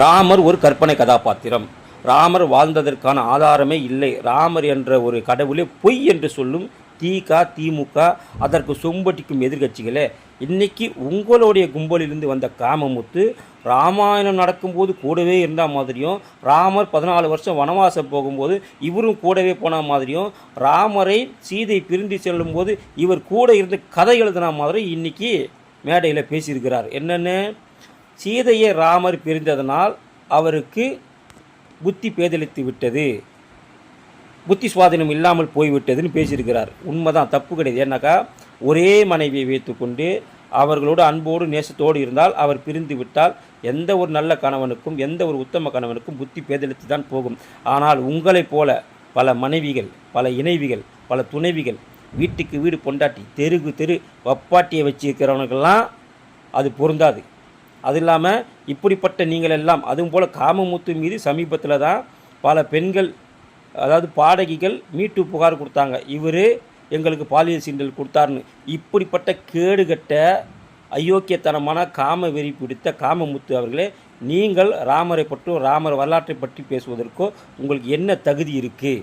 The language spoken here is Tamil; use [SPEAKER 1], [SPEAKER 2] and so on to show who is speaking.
[SPEAKER 1] ராமர் ஒரு கற்பனை கதாபாத்திரம். ராமர் வாழ்ந்ததற்கான ஆதாரமே இல்லை. ராமர் என்ற ஒரு கடவுளே பொய் என்று சொல்லும் திக திமுக அதற்கு சொம்பட்டிக்கும் எதிர்க்கட்சிகளே. இன்னைக்கு உங்களுடைய கும்பலிலிருந்து வந்த காமமுத்து ராமாயணம் நடக்கும்போது கூடவே இருந்த மாதிரியும் ராமர் பதினாலு வருஷம் வனவாசம் போகும்போது இவரும் கூடவே போன மாதிரியும் ராமரை சீதை பிரிந்து செல்லும்போது இவர் கூட இருந்து கதை எழுதின மாதிரி இன்னைக்கு மேடையில் பேசியிருக்கிறார். என்னென்னு? சீதையை ராமர் பிரிந்ததனால் அவருக்கு புத்தி பேதலித்து விட்டது. புத்தி சுவாதீனம் இல்லாமல் போய்விட்டதுன்னு பேசியிருக்கிறார். உண்மைதான் தப்பு கிடையாது. ஏன்னாக்கா ஒரே மனைவியை வைத்துக்கொண்டு அவர்களோடு அன்போடு நேசத்தோடு இருந்தால் அவர் பிரிந்து விட்டால் எந்த ஒரு நல்ல கணவனுக்கும் எந்த ஒரு உத்தம கணவனுக்கும் புத்தி பேதலித்து தான் போகும். ஆனால் உங்களைப் போல பல மனைவிகள் பல இணைவிகள் பல துணைவிகள் வீட்டுக்கு வீடு பொண்டாட்டி தெருக்கு தெரு வப்பாட்டியை வச்சிருக்கிறவனுக்கெல்லாம் அது பொருந்தாது. அது இல்லாமல் இப்படிப்பட்ட நீங்கள் எல்லாம் அதுவும் போல் காமமுத்து மீது சமீபத்தில் தான் பல பெண்கள் அதாவது பாடகிகள் மீட்டு புகார் கொடுத்தாங்க. இவர் எங்களுக்கு பாலியல் சீண்டல் கொடுத்தாருன்னு. இப்படிப்பட்ட கேடுகட்ட அயோக்கியத்தனமான காம வெறி பிடித்த காமமுத்து அவர்களே நீங்கள் ராமரை பற்றும் ராமர் வரலாற்றை பற்றி பேசுவதற்கோ உங்களுக்கு என்ன தகுதி இருக்குது